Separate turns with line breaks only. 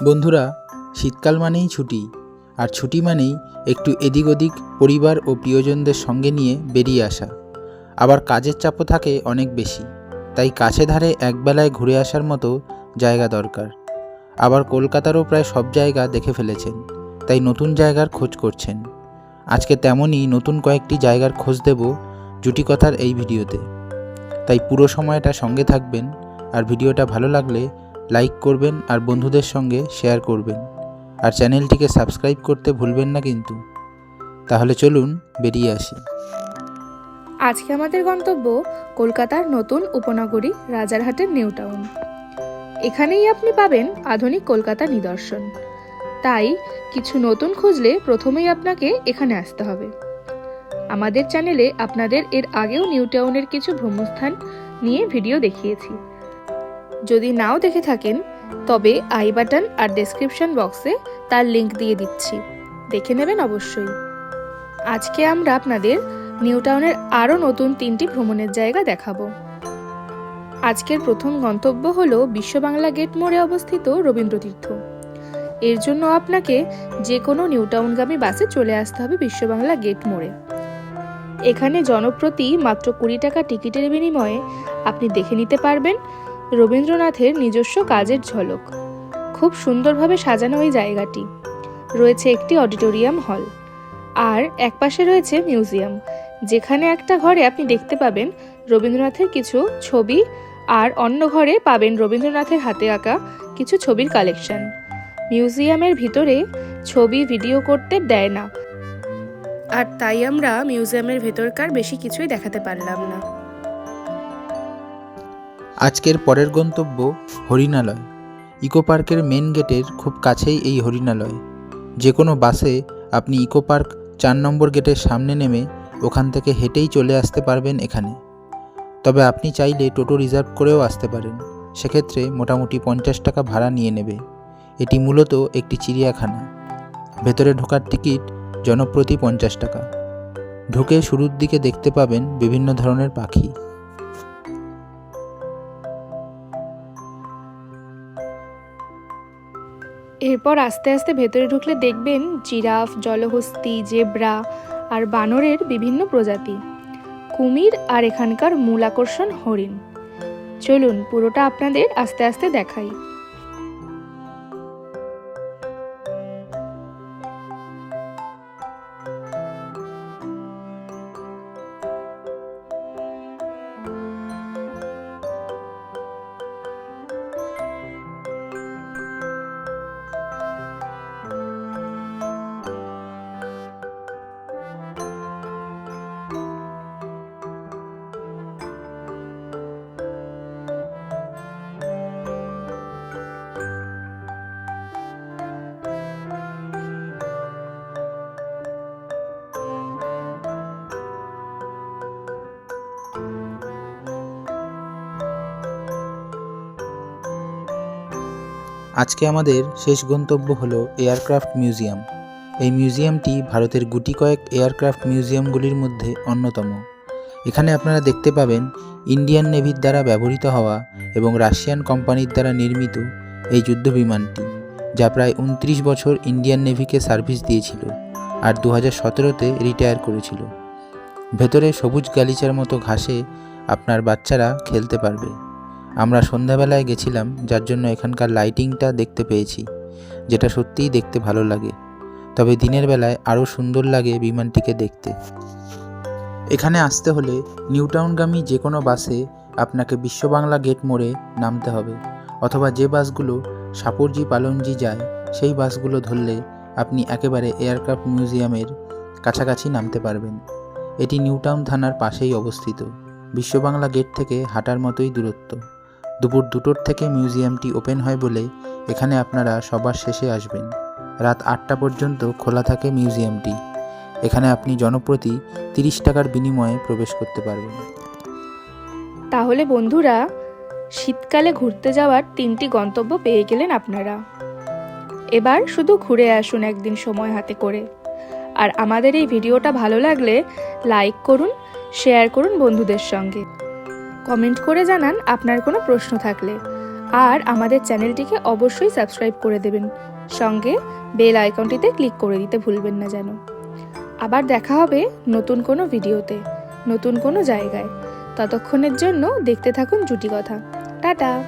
বন্ধুরা, শীতকাল মানেই ছুটি, আর ছুটি মানেই একটু এদিক ওদিক পরিবার ও প্রিয়জনদের সঙ্গে নিয়ে বেরিয়ে আসা। আবার কাজের চাপও থাকে অনেক বেশি, তাই কাছে ধারে একবেলায় ঘুরে আসার মতো জায়গা দরকার। আবার কলকাতারও প্রায় সব জায়গা দেখে ফেলেছেন, তাই নতুন জায়গার খোঁজ করছেন। আজকে তেমনই নতুন কয়েকটি জায়গার খোঁজ দেব জুটি কথার এই ভিডিওতে। তাই পুরো সময়টা সঙ্গে থাকবেন, আর ভিডিওটা ভালো লাগলে লাইক করবেন আর বন্ধুদের সঙ্গে শেয়ার করবেন। আর চ্যানেলটিকে সাবস্ক্রাইব করতে ভুলবেন না কিন্তু। তাহলে চলুন বেরিয়ে আসি।
আজকে আমাদের গন্তব্য কলকাতার নতুন উপনগরী রাজারহাটের নিউ টাউন। এখানেই আপনি পাবেন আধুনিক কলকাতা নিদর্শন। তাই কিছু নতুন খুঁজলে প্রথমেই আপনাকে এখানে আসতে হবে। আমাদের চ্যানেলে আপনাদের এর আগেও নিউ টাউনের কিছু ভ্রমস্থান নিয়ে ভিডিও দেখিয়েছি। যদি নাও দেখে থাকেন, তবে আই বাটন আর ডেসক্রিপশন বক্সে তার লিংক দিয়ে দিচ্ছি। দেখে নেবেন অবশ্যই। আজকে আমরা আপনাদের নিউ টাউনের আরও নতুন তিনটি ভ্রমণের জায়গা দেখাবো। আজকের প্রথম গন্তব্য হলো বিশ্ব বাংলা গেট মোড়ে অবস্থিত রবীন্দ্রতীর্থ। এর জন্য আপনাকে যে কোনো নিউ টাউনগামী বাসে চলে আসতে হবে বিশ্ব বাংলা গেট মোড়ে। এখানে জনপ্রতি মাত্র কুড়ি টাকা টিকিটের বিনিময়ে আপনি দেখে নিতে পারবেন রবীন্দ্রনাথের নিজস্ব কাজের ঝলক। খুব সুন্দরভাবে সাজানো ওই জায়গাটি। রয়েছে একটি অডিটোরিয়াম হল। আর একপাশে রয়েছে মিউজিয়াম। যেখানে একটা ঘরে আপনি দেখতে পাবেন রবীন্দ্রনাথের কিছু ছবি আর অন্য ঘরে পাবেন রবীন্দ্রনাথের হাতে আঁকা কিছু ছবির কালেকশন। মিউজিয়ামের ভিতরে ছবি ভিডিও করতে দেয় না। আর তাই আমরা মিউজিয়ামের ভেতরকার বেশি কিছুই দেখাতে পারলাম না।
আজকের পরের গন্তব্য হরিণালয়। ইকো পার্কের মেন গেটের খুব কাছেই এই হরিণালয়। যে কোনো বাসে আপনি ইকো পার্ক চার নম্বর গেটের সামনে নেমে ওখান থেকে হেঁটেই চলে আসতে পারবেন এখানে। তবে আপনি চাইলে টোটো রিজার্ভ করেও আসতে পারেন। সেক্ষেত্রে মোটামুটি পঞ্চাশ টাকা ভাড়া নিয়ে নেবে। এটি মূলত একটি চিড়িয়াখানা। ভেতরে ঢোকার টিকিট জনপ্রতি পঞ্চাশ টাকা। ঢুকে শুরুর দিকে দেখতে পাবেন বিভিন্ন ধরনের পাখি।
এরপর আস্তে আস্তে ভেতরে ঢুকলে দেখবেন জিরাফ, জলহস্তি, জেব্রা আর বানরের বিভিন্ন প্রজাতি। কুমির আর এখানকার মূল আকর্ষণ হরিণ। চলুন পুরোটা আপনাদের আস্তে আস্তে দেখাই।
আজকে আমাদের শেষ গন্তব্য হলো এয়ারক্রাফট মিউজিয়াম। এই মিউজিয়ামটি ভারতের গুটি কয়েক এয়ারক্রাফট মিউজিয়ামগুলির মধ্যে অন্যতম। এখানে আপনারা দেখতে পাবেন ইন্ডিয়ান নেভির দ্বারা ব্যবহৃত হওয়া এবং রাশিয়ান কোম্পানির দ্বারা নির্মিত এই যুদ্ধ বিমানটি, যা প্রায় উনত্রিশ বছর ইন্ডিয়ান নেভিকে সার্ভিস দিয়েছিল আর দু হাজার সতেরোতে রিটায়ার করেছিল। ভেতরে সবুজ গালিচার মতো ঘাসে আপনার বাচ্চারা খেলতে পারবে। আমরা সন্ধ্যাবেলায় গেছিলাম, যার জন্য এখানকার লাইটিংটা দেখতে পেয়েছি, যেটা সত্যিই দেখতে ভালো লাগে। তবে দিনের বেলায় আরও সুন্দর লাগে বিমানটিকে দেখতে। এখানে আসতে হলে নিউটাউনগামী যে কোনো বাসে আপনাকে বিশ্ববাংলা গেট মোড়ে নামতে হবে, অথবা যে বাসগুলো সাপুরজি পালনজি যায়, সেই বাসগুলো ধরলে আপনি একেবারে এয়ারক্রাফট মিউজিয়ামের কাছাকাছি নামতে পারবেন। এটি নিউটাউন থানার পাশেই অবস্থিত, বিশ্ববাংলা গেট থেকে হাঁটার মতোই দূরত্ব। দুপুর দুটোর থেকে মিউজিয়ামটি ওপেন হয় বলে এখানে আপনারা সবার শেষে আসবেন। রাত আটটা পর্যন্ত খোলা থাকে মিউজিয়ামটি। এখানে আপনি জনপ্রতি তিরিশ টাকার বিনিময়ে প্রবেশ করতে পারবেন।
তাহলে বন্ধুরা, শীতকালে ঘুরতে যাওয়ার তিনটি গন্তব্য পেয়ে গেলেন আপনারা। এবার শুধু ঘুরে আসুন একদিন সময় হাতে করে। আর আমাদের এই ভিডিওটা ভালো লাগলে লাইক করুন, শেয়ার করুন বন্ধুদের সঙ্গে। কমেন্ট করে জানান আপনার কোনো প্রশ্ন থাকলে। আর আমাদের চ্যানেলটিকে অবশ্যই সাবস্ক্রাইব করে দেবেন। সঙ্গে বেল আইকনটিতে ক্লিক করে দিতে ভুলবেন না যেন। আবার দেখা হবে নতুন কোনো ভিডিওতে, নতুন কোনো জায়গায়। ততক্ষণের জন্য দেখতে থাকুন জুটি কথা। টাটা!